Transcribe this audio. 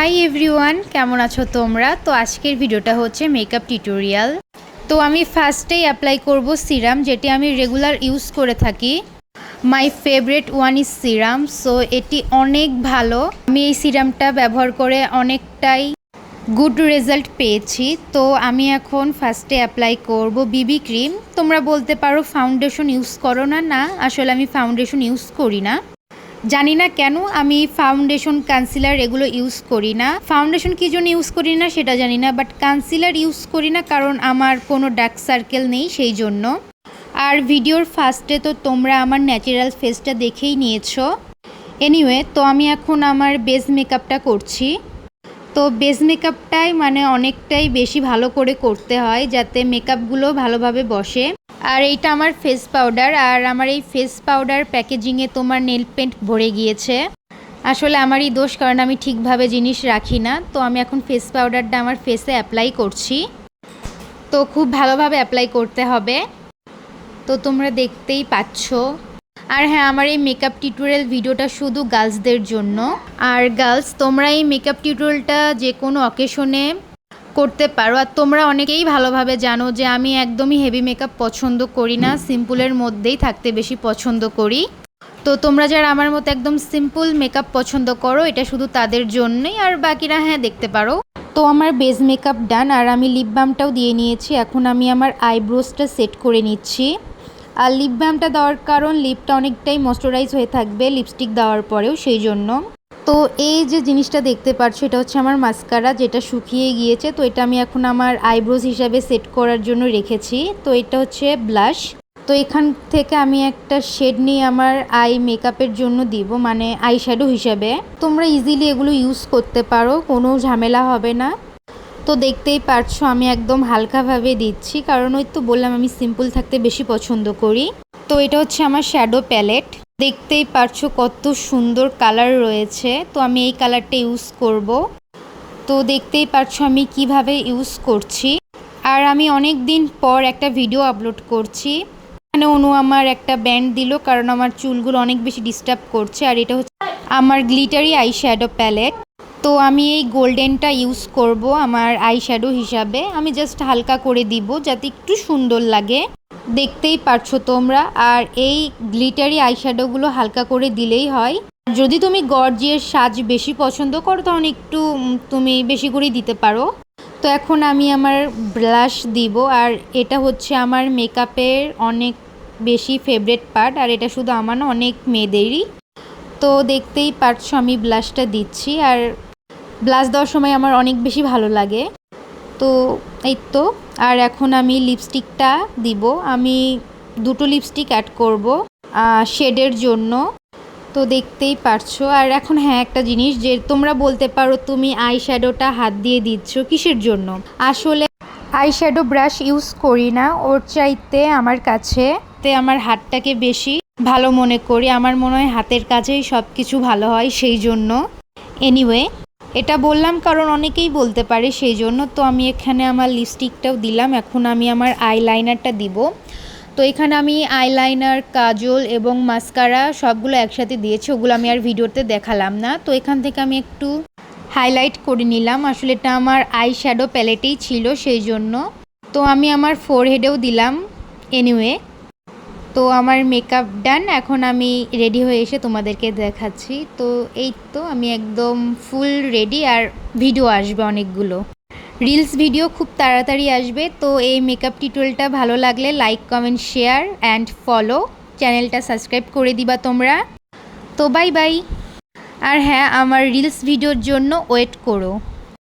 Hi everyone কেমন আছো তোমরা? তো আজকের ভিডিওটা হচ্ছে মেকআপ টিউটোরিয়াল তো আমি ফার্স্টেই অ্যাপ্লাই করব সিরাম যেটি আমি রেগুলার ইউজ করে থাকি। My favourite one is serum so এটি অনেক ভালো। আমি এই সিরামটা ব্যবহার করে অনেকটাই গুড রেজাল্ট পেয়েছি। তো আমি এখন ফার্স্টে অ্যাপ্লাই করব বিবি ক্রিম তোমরা বলতে পারো ফাউন্ডেশন ইউজ করো না না, আসলে আমি ফাউন্ডেশন ইউজ করি না। জানি না কেন আমি ফাউন্ডেশন কনসিলার এগুলো ইউজ করি না। ফাউন্ডেশন কী জন্য ইউজ করি না সেটা জানি না বাট কনসিলার ইউজ করি না কারণ আমার কোনো ডার্ক সার্কেল নেই সেই জন্য। আর ভিডিওর ফার্স্টে তো তোমরা আমার ন্যাচারাল ফেসটা দেখেই নিয়েছো। এনিওয়ে তো আমি এখন আমার বেস মেকআপটা করছি। তো বেস মেকআপটাই মানে অনেকটাই বেশি ভালো করে করতে হয় যাতে মেকআপগুলো ভালোভাবে বসে। আর এইটা আমার ফেস পাউডার আর আমার এই ফেস পাউডার প্যাকেজিংয়ে তোমার নেল পেন্ট ভরে গিয়েছে। আসলে আমারই দোষ, কারণ আমি ঠিকভাবে জিনিস রাখি না। তো আমি এখন ফেস পাউডারটা আমার ফেসে অ্যাপ্লাই করছি। তো খুব ভালোভাবে অ্যাপ্লাই করতে হবে। তো তোমরা দেখতেই পাচ্ছ। আর হ্যাঁ আমার এই মেকআপ টিউটোরিয়াল ভিডিওটা শুধু গার্লসদের জন্য। আর গার্লস তোমরা এই মেকআপ টিউটোরিয়ালটা যে কোনো অকেশনে করতে পারো। আর তোমরা অনেকেই ভালোভাবে জানো যে আমি একদমই হেভি মেকআপ পছন্দ করি না সিম্পলের মধ্যেই থাকতে বেশি পছন্দ করি। তো তোমরা যারা আমার মতো একদম সিম্পল মেকআপ পছন্দ করো, এটা শুধু তাদের জন্যই, আর বাকিরা হ্যাঁ দেখতে পারো। তো আমার বেজ মেকআপ ডান আর আমি লিপ বামটাও দিয়ে নিয়েছি। এখন আমি আমার আইব্রোসটা সেট করে নিচ্ছি। আর লিপ বামটা দেওয়ার কারণ লিপটা অনেকটাই ময়শ্চারাইজ হয়ে থাকবে লিপস্টিক দেওয়ার পরেও, সেই জন্য। তো এই যে জিনিসটা দেখতে পাচ্ছ এটা হচ্ছে আমার মাস্কারা যেটা শুকিয়ে গিয়েছে, তো এটা আমি এখন আমার আইব্রোজ হিসাবে সেট করার জন্য রেখেছি। তো এটা হচ্ছে ব্লাশ তো এখান থেকে আমি একটা শেড নিয়ে আমার আই মেকআপের জন্য দিব মানে আই শ্যাডো হিসাবে। তোমরা ইজিলি এগুলো ইউজ করতে পারো, কোনো ঝামেলা হবে না। তো দেখতেই পারছ, আমি একদম হালকাভাবে দিচ্ছি, কারণ ওই তো বললাম আমি সিম্পল থাকতে বেশি পছন্দ করি। তো এটা হচ্ছে আমার শ্যাডো প্যালেট দেখতেই পারছ কত সুন্দর কালার রয়েছে। তো আমি এই কালারটা ইউজ করব। তো দেখতেই পারছ আমি কীভাবে ইউজ করছি। আর আমি অনেক দিন পর একটা ভিডিও আপলোড করছি। এখানে অনু আমার একটা ব্যান্ড দিল, কারণ আমার চুলগুলো অনেক বেশি ডিস্টার্ব করছে। আর এটা হচ্ছে আমার গ্লিটারি আই শ্যাডো প্যালেট তো আমি এই গোল্ডেনটা ইউজ করব আমার আই শ্যাডো হিসাবে। আমি জাস্ট হালকা করে দিব, যাতে একটু সুন্দর লাগে। দেখতেই পারছ তোমরা। আর এই গ্লিটারি আইশ্যাডোগুলো হালকা করে দিলেই হয়। যদি তুমি গর্জিয়ার সাজ বেশি পছন্দ করো, তখন একটু তুমি বেশি করেই দিতে পারো। তো এখন আমি আমার ব্লাশ দিব, আর এটা হচ্ছে আমার মেকআপের অনেক বেশি ফেভারেট পার্ট, আর এটা শুধু আমার না, অনেক মেয়েদেরই। তো দেখতেই পারছ আমি ব্লাশটা দিচ্ছি, আর ব্লাশ দেওয়ার সময় আমার অনেক বেশি ভালো লাগে। তো এই তো, আর এখন আমি লিপস্টিকটা দিব। আমি দুটো লিপস্টিক অ্যাড করব শেডের জন্য। তো দেখতেই পারছ। আর এখন হ্যাঁ একটা জিনিস যে তোমরা বলতে পারো তুমি আই শ্যাডোটা হাত দিয়ে দিচ্ছ কিসের জন্য? আসলে আই শ্যাডো ব্রাশ ইউজ করি না, ওর চাইতে আমার কাছে তে আমার হাতটাকে বেশি ভালো মনে করি। আমার মনে হয় হাতের কাছেই সব কিছু ভালো হয় সেই জন্য। এনিওয়ে এটা বললাম কারণ অনেকেই বলতে পারে, সেই জন্য তো আমি এখানে আমার লিপস্টিকটাও দিলাম, এখন আমি আমার আইলাইনারটা দিব। তো এখানে আমি আইলাইনার কাজল এবং মাস্কারা সবগুলো একসাথে দিয়েছি, ওগুলো আমি আর ভিডিওতে দেখালাম না। তো এখান থেকে আমি একটু হাইলাইট করে নিলাম, আসলে এটা আমার আই শ্যাডো প্যালেটেই ছিল, সেই জন্য। তো আমি আমার ফোরহেডেও দিলাম এনিওয়ে তো আমার মেকআপ ডান এখন আমি রেডি হয়ে এসে তোমাদেরকে দেখাচ্ছি। তো এই তো আমি একদম ফুল রেডি আর ভিডিও আসবে অনেকগুলো। রিলস ভিডিও খুব তাড়াতাড়ি আসবে, তো এই মেকআপ টিউটোরিয়ালটা ভালো লাগলে like comment share and follow চ্যানেলটা সাবস্ক্রাইব করে দিবা তোমরা। তো বাই বাই আর হ্যাঁ আমার রিলস ভিডিওর জন্য ওয়েট করো।